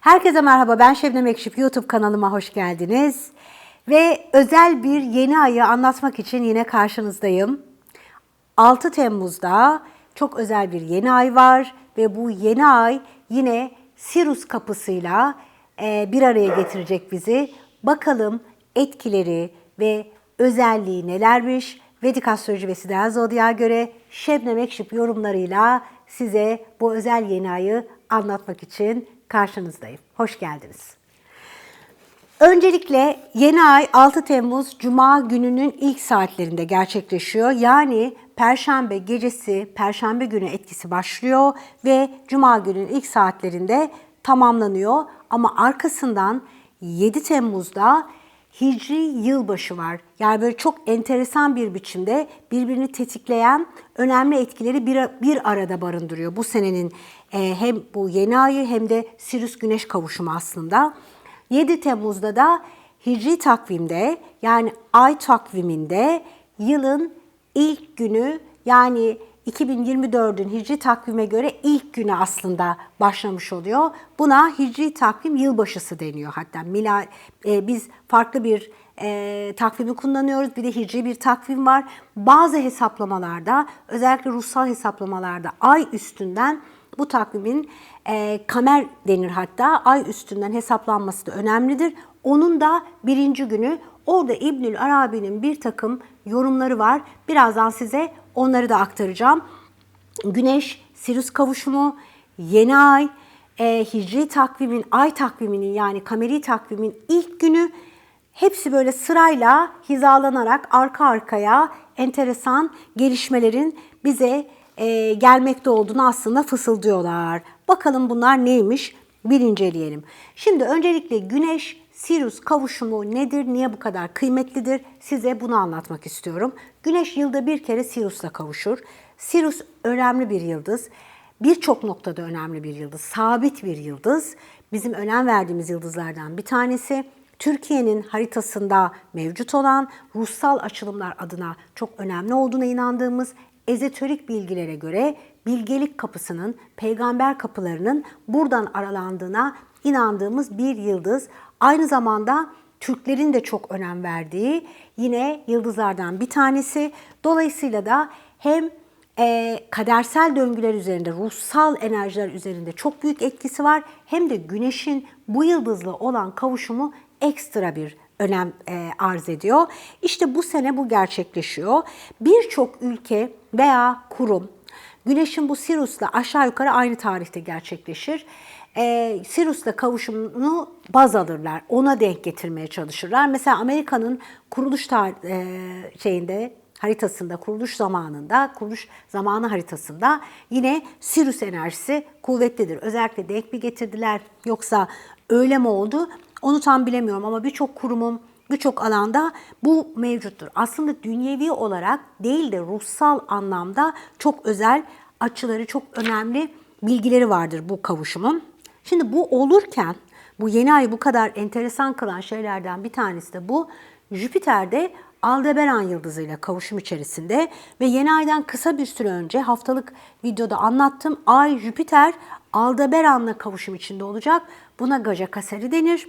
Herkese merhaba, ben Şebnem Ekşip. YouTube kanalıma hoş geldiniz. Ve özel bir yeni ayı anlatmak için yine karşınızdayım. 6 Temmuz'da çok özel bir yeni ay var ve bu yeni ay yine Sirus kapısıyla e, bir araya getirecek bizi. Bakalım etkileri ve özelliği nelermiş? Vedik Astroloji ve Sidel Zodya'ya göre Şebnem Ekşip yorumlarıyla size bu özel yeni ayı anlatmak için karşınızdayım. Hoş geldiniz. Öncelikle yeni ay 6 Temmuz Cuma gününün ilk saatlerinde gerçekleşiyor. Yani Perşembe gecesi, Perşembe günü etkisi başlıyor ve Cuma günün ilk saatlerinde tamamlanıyor. Ama arkasından 7 Temmuz'da Hicri yılbaşı var. Yani böyle çok enteresan bir biçimde birbirini tetikleyen önemli etkileri bir, bir arada barındırıyor. Bu senenin e, hem bu yeni ayı hem de Sirius Güneş kavuşumu aslında. 7 Temmuz'da da Hicri takvimde yani ay takviminde yılın ilk günü yani 2024'ün Hicri takvime göre ilk günü aslında başlamış oluyor. Buna Hicri takvim yılbaşısı deniyor hatta. Mila, e, biz farklı bir e, takvimi kullanıyoruz. Bir de Hicri bir takvim var. Bazı hesaplamalarda özellikle ruhsal hesaplamalarda ay üstünden bu takvimin e, kamer denir hatta ay üstünden hesaplanması da önemlidir. Onun da birinci günü orada İbnül Arabi'nin bir takım yorumları var. Birazdan size onları da aktaracağım. Güneş, Sirius kavuşumu, yeni ay, e, hicri takvimin, ay takviminin yani kameri takvimin ilk günü hepsi böyle sırayla hizalanarak arka arkaya enteresan gelişmelerin bize e, gelmekte olduğunu aslında fısıldıyorlar. Bakalım bunlar neymiş bir inceleyelim. Şimdi öncelikle Güneş Sirius kavuşumu nedir, niye bu kadar kıymetlidir size bunu anlatmak istiyorum. Güneş yılda bir kere Sirius'la kavuşur. Sirius önemli bir yıldız. Birçok noktada önemli bir yıldız, sabit bir yıldız. Bizim önem verdiğimiz yıldızlardan bir tanesi. Türkiye'nin haritasında mevcut olan ruhsal açılımlar adına çok önemli olduğuna inandığımız ezoterik bilgilere göre bilgelik kapısının, peygamber kapılarının buradan aralandığına inandığımız bir yıldız. Aynı zamanda Türklerin de çok önem verdiği yine yıldızlardan bir tanesi. Dolayısıyla da hem e, kadersel döngüler üzerinde, ruhsal enerjiler üzerinde çok büyük etkisi var. Hem de güneşin bu yıldızla olan kavuşumu ekstra bir önem e, arz ediyor. İşte bu sene bu gerçekleşiyor. Birçok ülke veya kurum Güneşin bu Sirius'la aşağı yukarı aynı tarihte gerçekleşir. E, Sirius'la kavuşumunu baz alırlar. Ona denk getirmeye çalışırlar. Mesela Amerika'nın kuruluş tar- e, şeyinde haritasında, kuruluş zamanında, kuruluş zamanı haritasında yine Sirius enerjisi kuvvetlidir. Özellikle denk mi getirdiler yoksa öyle mi oldu? Onu tam bilemiyorum ama birçok kurumun birçok alanda bu mevcuttur. Aslında dünyevi olarak değil de ruhsal anlamda çok özel açıları, çok önemli bilgileri vardır bu kavuşumun. Şimdi bu olurken bu yeni ayı bu kadar enteresan kılan şeylerden bir tanesi de bu. Jüpiter'de Aldebaran yıldızıyla kavuşum içerisinde ve yeni aydan kısa bir süre önce haftalık videoda anlattım. Ay Jüpiter Aldebaran'la kavuşum içinde olacak. Buna Gaja Kaseri denir.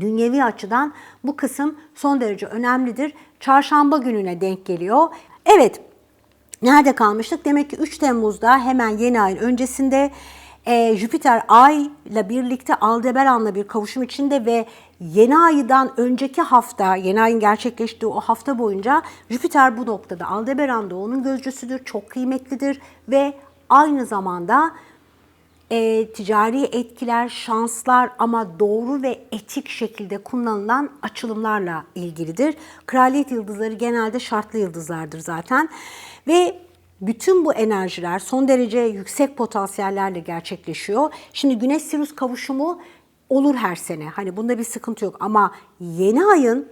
Dünyevi açıdan bu kısım son derece önemlidir. Çarşamba gününe denk geliyor. Evet, nerede kalmıştık? Demek ki 3 Temmuz'da hemen yeni ayın öncesinde e, Jüpiter Ay ile birlikte Aldebaran'la bir kavuşum içinde ve yeni aydan önceki hafta, yeni ayın gerçekleştiği o hafta boyunca Jüpiter bu noktada Aldebaran'da onun gözcüsüdür, çok kıymetlidir ve aynı zamanda e, ticari etkiler, şanslar ama doğru ve etik şekilde kullanılan açılımlarla ilgilidir. Kraliyet yıldızları genelde şartlı yıldızlardır zaten. Ve bütün bu enerjiler son derece yüksek potansiyellerle gerçekleşiyor. Şimdi Güneş Sirius kavuşumu olur her sene. Hani bunda bir sıkıntı yok ama yeni ayın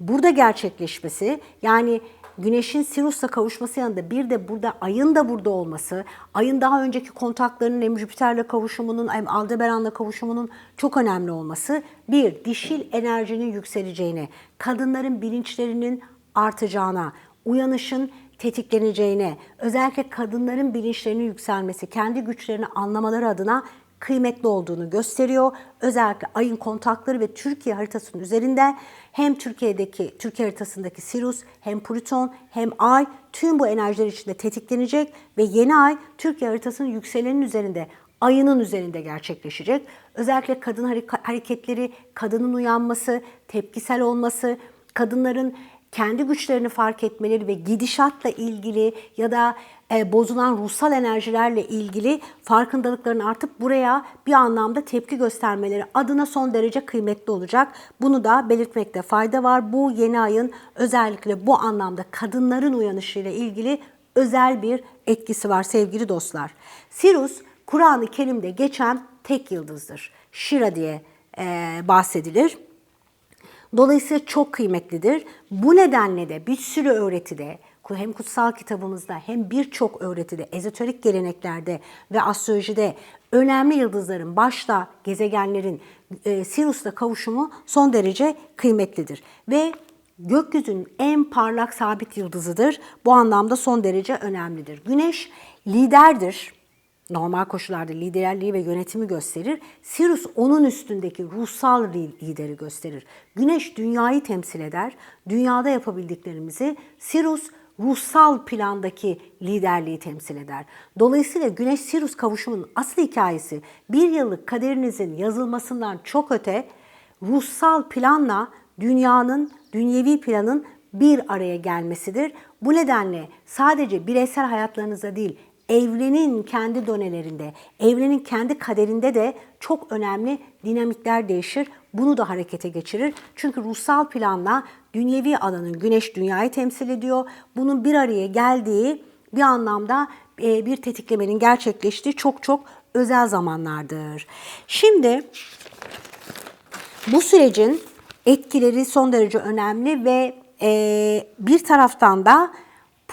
burada gerçekleşmesi yani Güneş'in Sirius'la kavuşması yanında bir de burada ayın da burada olması, ayın daha önceki kontaklarının hem Jüpiter'le kavuşumunun hem Aldebaran'la kavuşumunun çok önemli olması. Bir, dişil enerjinin yükseleceğine, kadınların bilinçlerinin artacağına, uyanışın tetikleneceğine, özellikle kadınların bilinçlerinin yükselmesi, kendi güçlerini anlamaları adına kıymetli olduğunu gösteriyor. Özellikle ayın kontakları ve Türkiye haritasının üzerinde hem Türkiye'deki Türkiye haritasındaki Sirius hem Plüton hem Ay tüm bu enerjiler içinde tetiklenecek ve yeni ay Türkiye haritasının yükselenin üzerinde ayının üzerinde gerçekleşecek. Özellikle kadın hareketleri, kadının uyanması, tepkisel olması, kadınların kendi güçlerini fark etmeleri ve gidişatla ilgili ya da e, bozulan ruhsal enerjilerle ilgili farkındalıkların artıp buraya bir anlamda tepki göstermeleri adına son derece kıymetli olacak. Bunu da belirtmekte fayda var. Bu yeni ayın özellikle bu anlamda kadınların uyanışıyla ilgili özel bir etkisi var sevgili dostlar. Sirius Kur'an-ı Kerim'de geçen tek yıldızdır. Şira diye e, bahsedilir. Dolayısıyla çok kıymetlidir. Bu nedenle de bir sürü öğretide hem kutsal kitabımızda hem birçok öğretide, ezoterik geleneklerde ve astrolojide önemli yıldızların başta gezegenlerin e, Sirius'la kavuşumu son derece kıymetlidir. Ve gökyüzünün en parlak sabit yıldızıdır. Bu anlamda son derece önemlidir. Güneş liderdir normal koşullarda liderliği ve yönetimi gösterir. Sirius onun üstündeki ruhsal lideri gösterir. Güneş dünyayı temsil eder. Dünyada yapabildiklerimizi Sirius ruhsal plandaki liderliği temsil eder. Dolayısıyla Güneş Sirius kavuşumunun asıl hikayesi bir yıllık kaderinizin yazılmasından çok öte ruhsal planla dünyanın, dünyevi planın bir araya gelmesidir. Bu nedenle sadece bireysel hayatlarınızda değil, evrenin kendi donelerinde, evrenin kendi kaderinde de çok önemli dinamikler değişir. Bunu da harekete geçirir. Çünkü ruhsal planla dünyevi alanın güneş dünyayı temsil ediyor. Bunun bir araya geldiği bir anlamda e, bir tetiklemenin gerçekleştiği çok çok özel zamanlardır. Şimdi bu sürecin etkileri son derece önemli ve e, bir taraftan da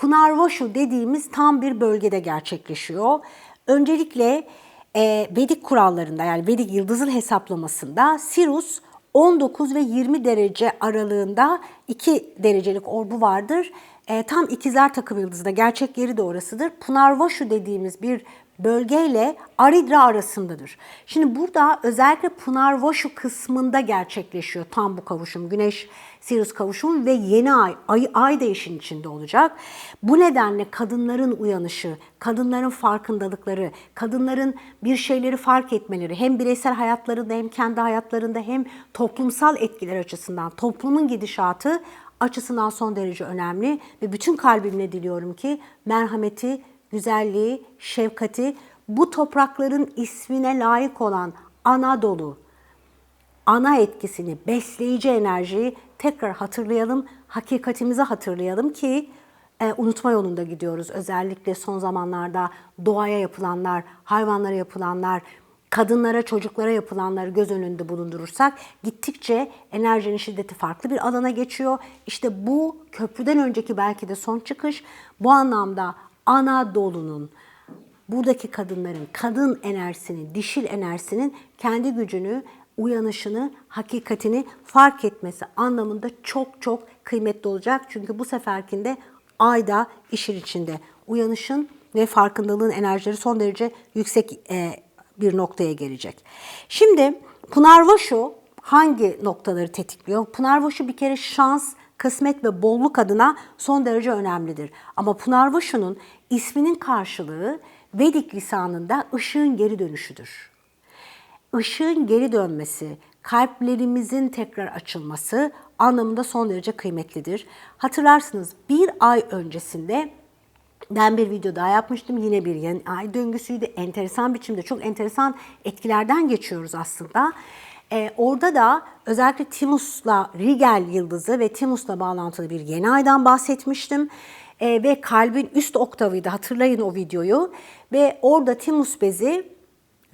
Pınarvaşu dediğimiz tam bir bölgede gerçekleşiyor. Öncelikle e, Vedik kurallarında yani Vedik yıldızın hesaplamasında Sirius 19 ve 20 derece aralığında 2 derecelik orbu vardır. E, tam ikizler takım yıldızında gerçek yeri de orasıdır. Pınarvaşu dediğimiz bir bölgeyle Aridra arasındadır. Şimdi burada özellikle Pınarvaşu kısmında gerçekleşiyor tam bu kavuşum. Güneş Sirius kavuşumu ve yeni ay, ay, ay da işin içinde olacak. Bu nedenle kadınların uyanışı, kadınların farkındalıkları, kadınların bir şeyleri fark etmeleri hem bireysel hayatlarında hem kendi hayatlarında hem toplumsal etkiler açısından toplumun gidişatı açısından son derece önemli ve bütün kalbimle diliyorum ki merhameti, güzelliği, şefkati bu toprakların ismine layık olan Anadolu, ana etkisini, besleyici enerjiyi tekrar hatırlayalım, hakikatimizi hatırlayalım ki e, unutma yolunda gidiyoruz. Özellikle son zamanlarda doğaya yapılanlar, hayvanlara yapılanlar, kadınlara, çocuklara yapılanları göz önünde bulundurursak gittikçe enerjinin şiddeti farklı bir alana geçiyor. İşte bu köprüden önceki belki de son çıkış bu anlamda Anadolu'nun buradaki kadınların kadın enerjisinin, dişil enerjisinin kendi gücünü, uyanışını, hakikatini fark etmesi anlamında çok çok kıymetli olacak. Çünkü bu seferkinde ayda işin içinde. Uyanışın ve farkındalığın enerjileri son derece yüksek e, bir noktaya gelecek. Şimdi Pınarvaşu hangi noktaları tetikliyor? Pınarvaşu bir kere şans, kısmet ve bolluk adına son derece önemlidir. Ama Pınarvaşu'nun isminin karşılığı Vedik lisanında ışığın geri dönüşüdür. Işığın geri dönmesi, kalplerimizin tekrar açılması anlamında son derece kıymetlidir. Hatırlarsınız bir ay öncesinde ben bir video daha yapmıştım. Yine bir yeni ay döngüsüydü. Enteresan biçimde çok enteresan etkilerden geçiyoruz aslında. Ee, orada da özellikle Timus'la Rigel yıldızı ve Timus'la bağlantılı bir yeni aydan bahsetmiştim. Ee, ve kalbin üst oktavıydı hatırlayın o videoyu. Ve orada Timus bezi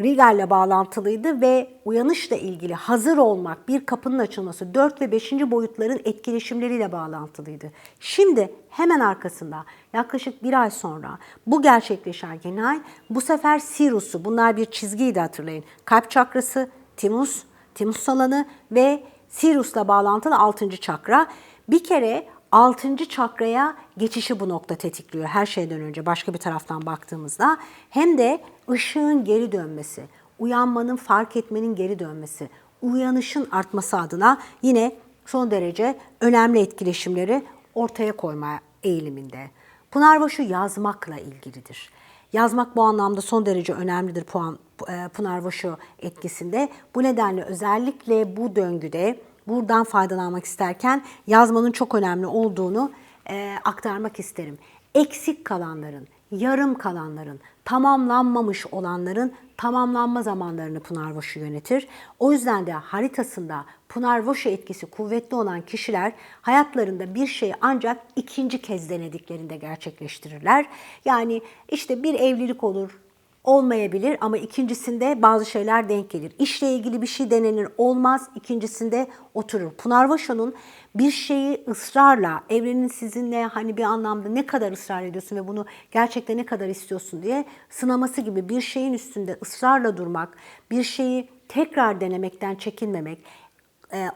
Rigel'le bağlantılıydı ve uyanışla ilgili hazır olmak, bir kapının açılması 4 ve 5. boyutların etkileşimleriyle bağlantılıydı. Şimdi hemen arkasında yaklaşık bir ay sonra bu gerçekleşen ay bu sefer Sirius'u, bunlar bir çizgiydi hatırlayın. Kalp çakrası, Timus, Timus alanı ve Sirius'la bağlantılı 6. çakra. Bir kere 6. çakraya geçişi bu nokta tetikliyor her şeyden önce başka bir taraftan baktığımızda. Hem de ışığın geri dönmesi, uyanmanın, fark etmenin geri dönmesi, uyanışın artması adına yine son derece önemli etkileşimleri ortaya koyma eğiliminde. Pınarbaşı yazmakla ilgilidir. Yazmak bu anlamda son derece önemlidir puan, e, Pınarbaşı etkisinde. Bu nedenle özellikle bu döngüde buradan faydalanmak isterken yazmanın çok önemli olduğunu e, aktarmak isterim. Eksik kalanların, yarım kalanların, tamamlanmamış olanların tamamlanma zamanlarını Pınarbaşı yönetir. O yüzden de haritasında Pınarbaşı etkisi kuvvetli olan kişiler hayatlarında bir şeyi ancak ikinci kez denediklerinde gerçekleştirirler. Yani işte bir evlilik olur, olmayabilir ama ikincisinde bazı şeyler denk gelir. İşle ilgili bir şey denenir olmaz, ikincisinde oturur. Pınarvaşo'nun bir şeyi ısrarla, evrenin sizinle hani bir anlamda ne kadar ısrar ediyorsun ve bunu gerçekten ne kadar istiyorsun diye sınaması gibi bir şeyin üstünde ısrarla durmak, bir şeyi tekrar denemekten çekinmemek,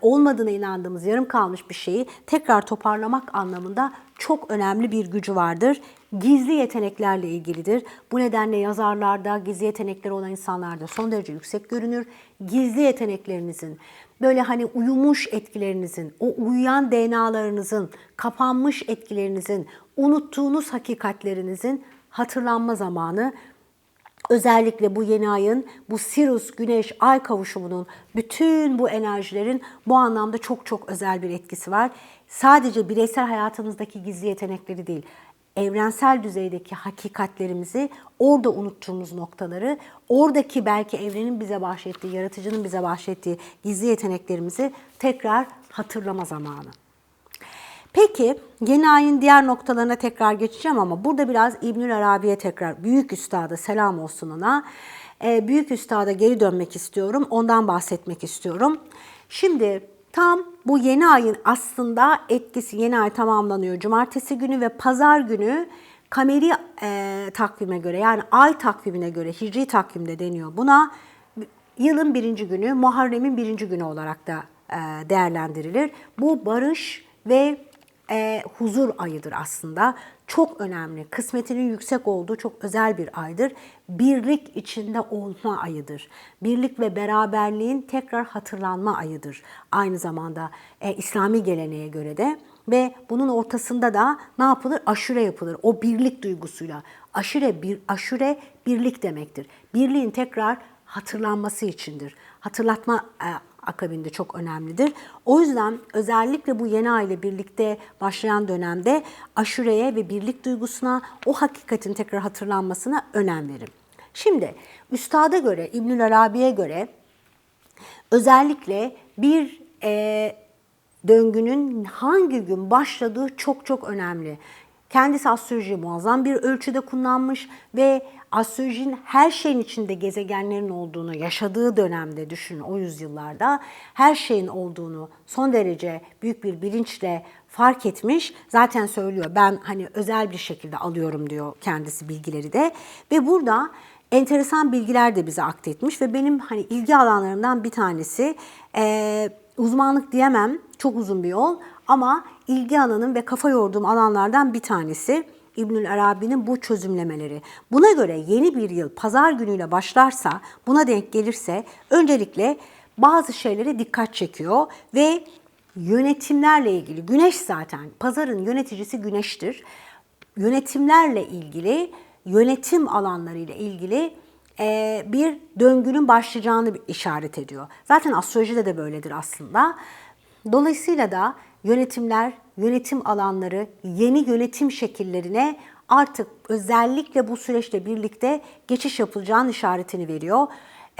olmadığına inandığımız yarım kalmış bir şeyi tekrar toparlamak anlamında çok önemli bir gücü vardır. Gizli yeteneklerle ilgilidir. Bu nedenle yazarlarda gizli yetenekleri olan insanlarda son derece yüksek görünür. Gizli yeteneklerinizin, böyle hani uyumuş etkilerinizin, o uyuyan DNA'larınızın, kapanmış etkilerinizin, unuttuğunuz hakikatlerinizin hatırlanma zamanı Özellikle bu yeni ayın, bu Sirius Güneş Ay kavuşumunun bütün bu enerjilerin bu anlamda çok çok özel bir etkisi var. Sadece bireysel hayatımızdaki gizli yetenekleri değil, evrensel düzeydeki hakikatlerimizi, orada unuttuğumuz noktaları, oradaki belki evrenin bize bahşettiği, yaratıcının bize bahşettiği gizli yeteneklerimizi tekrar hatırlama zamanı. Peki yeni ayın diğer noktalarına tekrar geçeceğim ama burada biraz İbnül Arabi'ye tekrar büyük üstada selam olsun ona. Ee, büyük üstada geri dönmek istiyorum. Ondan bahsetmek istiyorum. Şimdi tam bu yeni ayın aslında etkisi yeni ay tamamlanıyor. Cumartesi günü ve pazar günü kameri e, takvime göre yani ay takvimine göre hicri takvimde deniyor buna. Yılın birinci günü Muharrem'in birinci günü olarak da e, değerlendirilir. Bu barış ve e, huzur ayıdır aslında. Çok önemli. Kısmetinin yüksek olduğu çok özel bir aydır. Birlik içinde olma ayıdır. Birlik ve beraberliğin tekrar hatırlanma ayıdır. Aynı zamanda e, İslami geleneğe göre de ve bunun ortasında da ne yapılır? Aşure yapılır. O birlik duygusuyla. Aşure bir aşure birlik demektir. Birliğin tekrar hatırlanması içindir. Hatırlatma e, akabinde çok önemlidir. O yüzden özellikle bu yeni ay ile birlikte başlayan dönemde aşureye ve birlik duygusuna, o hakikatin tekrar hatırlanmasına önem verin. Şimdi Üstad'a göre, İbnül Arabi'ye göre özellikle bir e, döngünün hangi gün başladığı çok çok önemli. Kendisi astrolojiyi muazzam bir ölçüde kullanmış ve astrolojinin her şeyin içinde gezegenlerin olduğunu yaşadığı dönemde düşünün o yüzyıllarda her şeyin olduğunu son derece büyük bir bilinçle fark etmiş. Zaten söylüyor ben hani özel bir şekilde alıyorum diyor kendisi bilgileri de ve burada enteresan bilgiler de bize aktetmiş ve benim hani ilgi alanlarımdan bir tanesi e, uzmanlık diyemem çok uzun bir yol ama ilgi alanım ve kafa yorduğum alanlardan bir tanesi İbnül Arabi'nin bu çözümlemeleri. Buna göre yeni bir yıl pazar günüyle başlarsa, buna denk gelirse öncelikle bazı şeylere dikkat çekiyor ve yönetimlerle ilgili, güneş zaten, pazarın yöneticisi güneştir. Yönetimlerle ilgili, yönetim alanlarıyla ilgili e, bir döngünün başlayacağını işaret ediyor. Zaten astrolojide de böyledir aslında. Dolayısıyla da yönetimler, yönetim alanları, yeni yönetim şekillerine artık özellikle bu süreçle birlikte geçiş yapılacağının işaretini veriyor.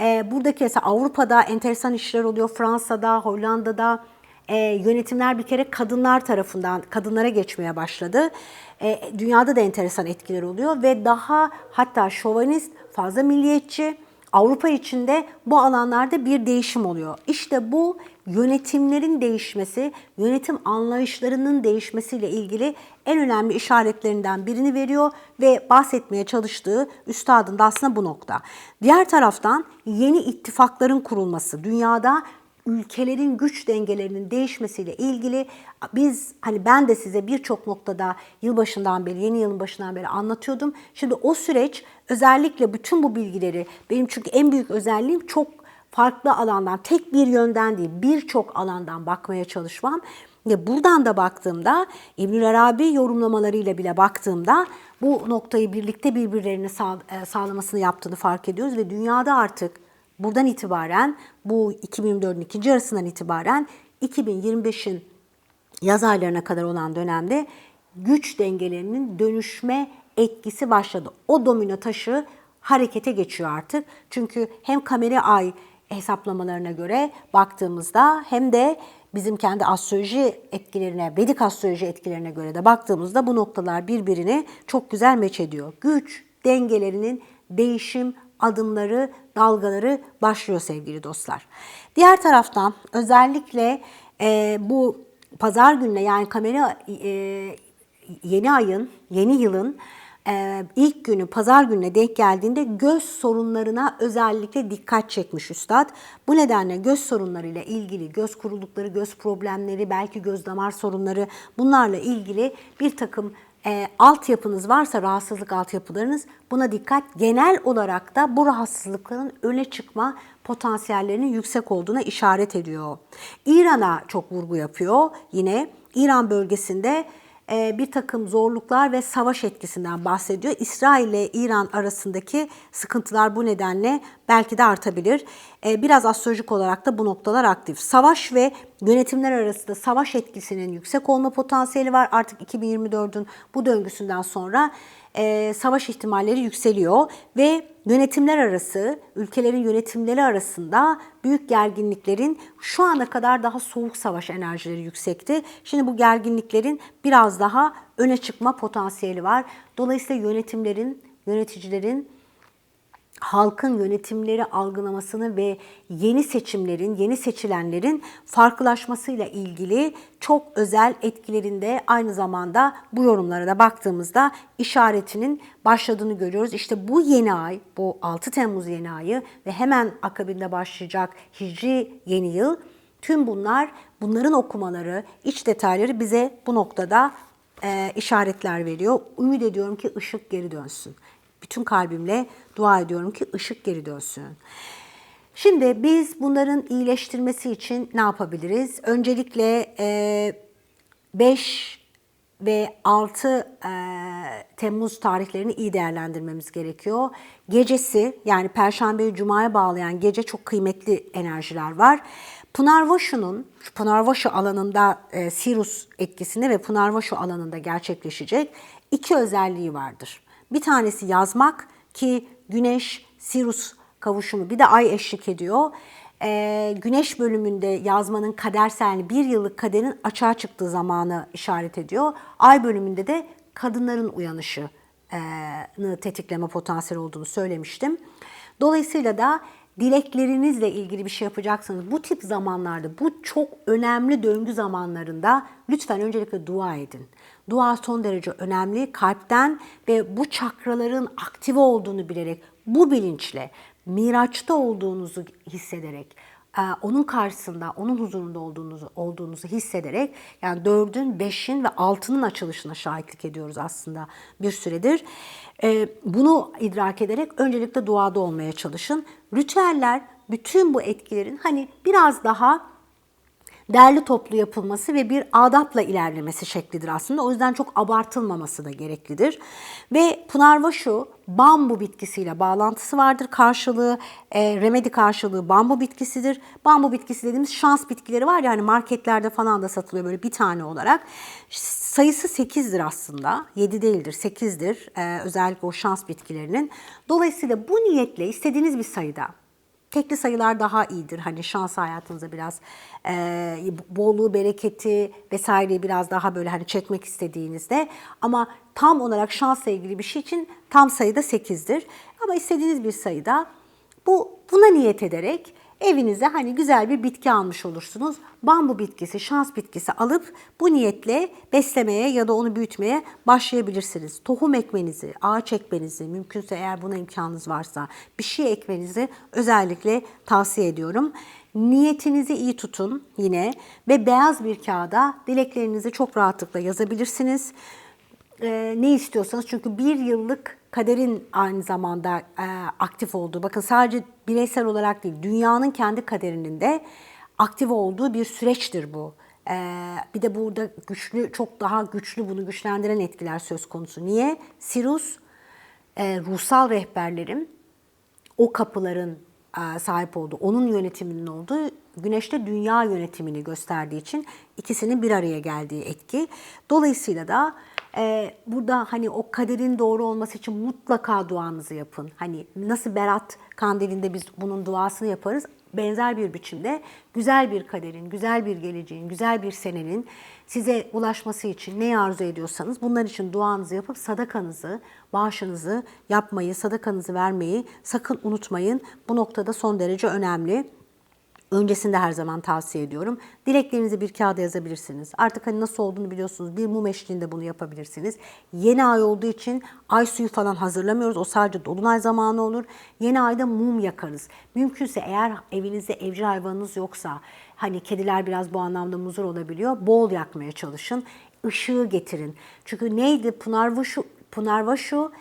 Ee, buradaki mesela Avrupa'da enteresan işler oluyor, Fransa'da, Hollanda'da e, yönetimler bir kere kadınlar tarafından kadınlara geçmeye başladı. E, dünyada da enteresan etkiler oluyor ve daha hatta şovanist, fazla milliyetçi, Avrupa içinde bu alanlarda bir değişim oluyor. İşte bu yönetimlerin değişmesi, yönetim anlayışlarının değişmesiyle ilgili en önemli işaretlerinden birini veriyor ve bahsetmeye çalıştığı üstadın da aslında bu nokta. Diğer taraftan yeni ittifakların kurulması, dünyada ülkelerin güç dengelerinin değişmesiyle ilgili biz hani ben de size birçok noktada yılbaşından beri, yeni yılın başından beri anlatıyordum. Şimdi o süreç özellikle bütün bu bilgileri benim çünkü en büyük özelliğim çok farklı alandan, tek bir yönden değil birçok alandan bakmaya çalışmam. Ve buradan da baktığımda İbnül Arabi yorumlamalarıyla bile baktığımda bu noktayı birlikte birbirlerini sağ, e, sağlamasını yaptığını fark ediyoruz ve dünyada artık buradan itibaren bu 2024'ün ikinci yarısından itibaren 2025'in yaz aylarına kadar olan dönemde güç dengelerinin dönüşme etkisi başladı. O domino taşı harekete geçiyor artık. Çünkü hem kamera ay hesaplamalarına göre baktığımızda hem de bizim kendi astroloji etkilerine, Vedik astroloji etkilerine göre de baktığımızda bu noktalar birbirini çok güzel meç ediyor. Güç dengelerinin değişim adımları, dalgaları başlıyor sevgili dostlar. Diğer taraftan özellikle e, bu pazar gününe yani kamera e, yeni ayın, yeni yılın e, ilk günü pazar gününe denk geldiğinde göz sorunlarına özellikle dikkat çekmiş üstad. Bu nedenle göz sorunlarıyla ilgili göz kurulukları, göz problemleri, belki göz damar sorunları bunlarla ilgili bir takım e, altyapınız varsa rahatsızlık altyapılarınız buna dikkat. Genel olarak da bu rahatsızlıkların öne çıkma potansiyellerinin yüksek olduğuna işaret ediyor. İran'a çok vurgu yapıyor yine. İran bölgesinde bir takım zorluklar ve savaş etkisinden bahsediyor. İsrail ile İran arasındaki sıkıntılar bu nedenle belki de artabilir. E, biraz astrolojik olarak da bu noktalar aktif. Savaş ve yönetimler arasında savaş etkisinin yüksek olma potansiyeli var. Artık 2024'ün bu döngüsünden sonra e, savaş ihtimalleri yükseliyor ve yönetimler arası, ülkelerin yönetimleri arasında büyük gerginliklerin şu ana kadar daha soğuk savaş enerjileri yüksekti. Şimdi bu gerginliklerin biraz daha öne çıkma potansiyeli var. Dolayısıyla yönetimlerin, yöneticilerin halkın yönetimleri algılamasını ve yeni seçimlerin, yeni seçilenlerin farklılaşmasıyla ilgili çok özel etkilerinde aynı zamanda bu yorumlara da baktığımızda işaretinin başladığını görüyoruz. İşte bu yeni ay, bu 6 Temmuz yeni ayı ve hemen akabinde başlayacak Hicri yeni yıl tüm bunlar, bunların okumaları, iç detayları bize bu noktada e, işaretler veriyor. Ümit ediyorum ki ışık geri dönsün bütün kalbimle dua ediyorum ki ışık geri dönsün. Şimdi biz bunların iyileştirmesi için ne yapabiliriz? Öncelikle 5 ve 6 Temmuz tarihlerini iyi değerlendirmemiz gerekiyor. Gecesi yani Perşembeyi Cuma'ya bağlayan gece çok kıymetli enerjiler var. Pınarvaşu'nun, Pınarvaşu alanında e, Sirus etkisinde ve Pınarvaşu alanında gerçekleşecek iki özelliği vardır. Bir tanesi yazmak ki Güneş, Sirus kavuşumu bir de Ay eşlik ediyor. Ee, güneş bölümünde yazmanın kadersel bir yıllık kaderin açığa çıktığı zamanı işaret ediyor. Ay bölümünde de kadınların uyanışını tetikleme potansiyeli olduğunu söylemiştim. Dolayısıyla da dileklerinizle ilgili bir şey yapacaksanız bu tip zamanlarda, bu çok önemli döngü zamanlarında lütfen öncelikle dua edin. Dua son derece önemli. Kalpten ve bu çakraların aktive olduğunu bilerek, bu bilinçle, miraçta olduğunuzu hissederek, e, onun karşısında, onun huzurunda olduğunuzu, olduğunuzu hissederek yani dördün, beşin ve altının açılışına şahitlik ediyoruz aslında bir süredir. E, bunu idrak ederek öncelikle duada olmaya çalışın. Ritüeller bütün bu etkilerin hani biraz daha derli toplu yapılması ve bir adapla ilerlemesi şeklidir aslında. O yüzden çok abartılmaması da gereklidir. Ve Pınarvaşu bambu bitkisiyle bağlantısı vardır. Karşılığı, e, remedi karşılığı bambu bitkisidir. Bambu bitkisi dediğimiz şans bitkileri var yani marketlerde falan da satılıyor böyle bir tane olarak. Sayısı 8'dir aslında. 7 değildir, 8'dir. Ee, özellikle o şans bitkilerinin. Dolayısıyla bu niyetle istediğiniz bir sayıda tekli sayılar daha iyidir. Hani şans hayatınıza biraz e, bolluğu, bereketi vesaireyi biraz daha böyle hani çekmek istediğinizde ama tam olarak şansla ilgili bir şey için tam sayıda 8'dir. Ama istediğiniz bir sayıda bu buna niyet ederek evinize hani güzel bir bitki almış olursunuz. Bambu bitkisi, şans bitkisi alıp bu niyetle beslemeye ya da onu büyütmeye başlayabilirsiniz. Tohum ekmenizi, ağaç ekmenizi, mümkünse eğer buna imkanınız varsa bir şey ekmenizi özellikle tavsiye ediyorum. Niyetinizi iyi tutun yine ve beyaz bir kağıda dileklerinizi çok rahatlıkla yazabilirsiniz. Ee, ne istiyorsanız çünkü bir yıllık kaderin aynı zamanda e, aktif olduğu, bakın sadece bireysel olarak değil, dünyanın kendi kaderinin de aktif olduğu bir süreçtir bu. E, bir de burada güçlü, çok daha güçlü bunu güçlendiren etkiler söz konusu. Niye? Sirius e, ruhsal rehberlerim o kapıların e, sahip olduğu, onun yönetiminin olduğu Güneş'te dünya yönetimini gösterdiği için ikisinin bir araya geldiği etki. Dolayısıyla da e, burada hani o kaderin doğru olması için mutlaka duanızı yapın. Hani nasıl Berat Kandili'nde biz bunun duasını yaparız benzer bir biçimde güzel bir kaderin, güzel bir geleceğin, güzel bir senenin size ulaşması için ne arzu ediyorsanız bunlar için duanızı yapıp sadakanızı, bağışınızı yapmayı, sadakanızı vermeyi sakın unutmayın. Bu noktada son derece önemli. Öncesinde her zaman tavsiye ediyorum. Dileklerinizi bir kağıda yazabilirsiniz. Artık hani nasıl olduğunu biliyorsunuz. Bir mum eşliğinde bunu yapabilirsiniz. Yeni ay olduğu için ay suyu falan hazırlamıyoruz. O sadece dolunay zamanı olur. Yeni ayda mum yakarız. Mümkünse eğer evinizde evcil hayvanınız yoksa hani kediler biraz bu anlamda muzur olabiliyor. Bol yakmaya çalışın. Işığı getirin. Çünkü neydi? Pınarvaşu, Pınarvaşu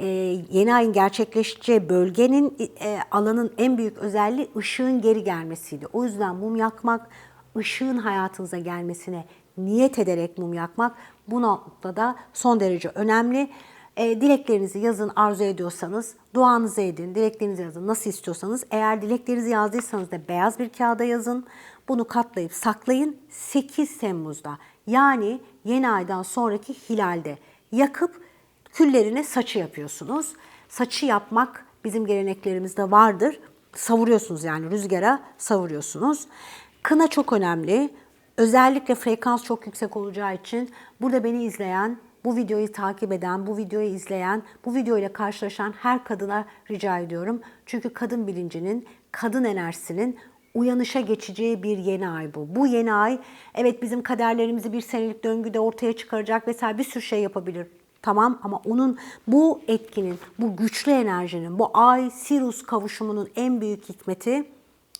e, yeni ayın gerçekleşeceği bölgenin e, alanın en büyük özelliği ışığın geri gelmesiydi. O yüzden mum yakmak, ışığın hayatınıza gelmesine niyet ederek mum yakmak bu noktada son derece önemli. E, dileklerinizi yazın arzu ediyorsanız, duanızı edin, dileklerinizi yazın nasıl istiyorsanız. Eğer dileklerinizi yazdıysanız da beyaz bir kağıda yazın. Bunu katlayıp saklayın 8 Temmuz'da yani yeni aydan sonraki hilalde yakıp küllerine saçı yapıyorsunuz. Saçı yapmak bizim geleneklerimizde vardır. Savuruyorsunuz yani rüzgara savuruyorsunuz. Kına çok önemli. Özellikle frekans çok yüksek olacağı için burada beni izleyen, bu videoyu takip eden, bu videoyu izleyen, bu videoyla karşılaşan her kadına rica ediyorum. Çünkü kadın bilincinin, kadın enerjisinin uyanışa geçeceği bir yeni ay bu. Bu yeni ay evet bizim kaderlerimizi bir senelik döngüde ortaya çıkaracak vesaire bir sürü şey yapabilir. Tamam ama onun bu etkinin, bu güçlü enerjinin, bu ay Sirius kavuşumunun en büyük hikmeti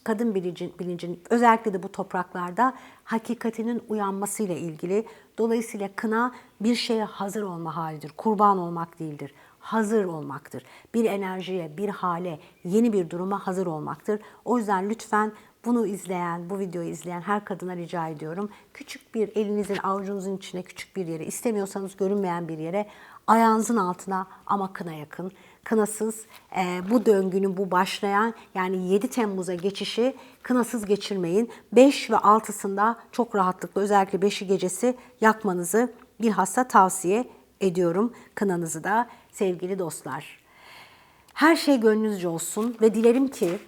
kadın bilincin, bilincin özellikle de bu topraklarda hakikatinin uyanmasıyla ilgili. Dolayısıyla kına bir şeye hazır olma halidir. Kurban olmak değildir. Hazır olmaktır. Bir enerjiye, bir hale, yeni bir duruma hazır olmaktır. O yüzden lütfen bunu izleyen, bu videoyu izleyen her kadına rica ediyorum. Küçük bir elinizin avucunuzun içine küçük bir yere, istemiyorsanız görünmeyen bir yere, ayağınızın altına ama kına yakın. Kınasız e, bu döngünün bu başlayan yani 7 Temmuz'a geçişi kınasız geçirmeyin. 5 ve 6'sında çok rahatlıkla özellikle 5'i gecesi yakmanızı bilhassa tavsiye ediyorum kınanızı da sevgili dostlar. Her şey gönlünüzce olsun ve dilerim ki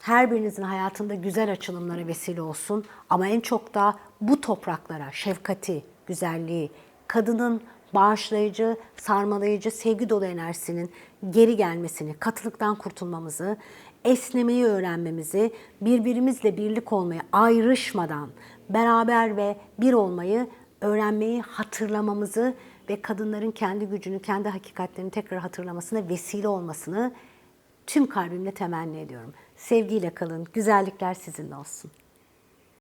her birinizin hayatında güzel açılımlara vesile olsun. Ama en çok da bu topraklara şefkati, güzelliği, kadının bağışlayıcı, sarmalayıcı, sevgi dolu enerjisinin geri gelmesini, katılıktan kurtulmamızı, esnemeyi öğrenmemizi, birbirimizle birlik olmayı ayrışmadan beraber ve bir olmayı öğrenmeyi hatırlamamızı ve kadınların kendi gücünü, kendi hakikatlerini tekrar hatırlamasına vesile olmasını tüm kalbimle temenni ediyorum. Sevgiyle kalın, güzellikler sizinle olsun.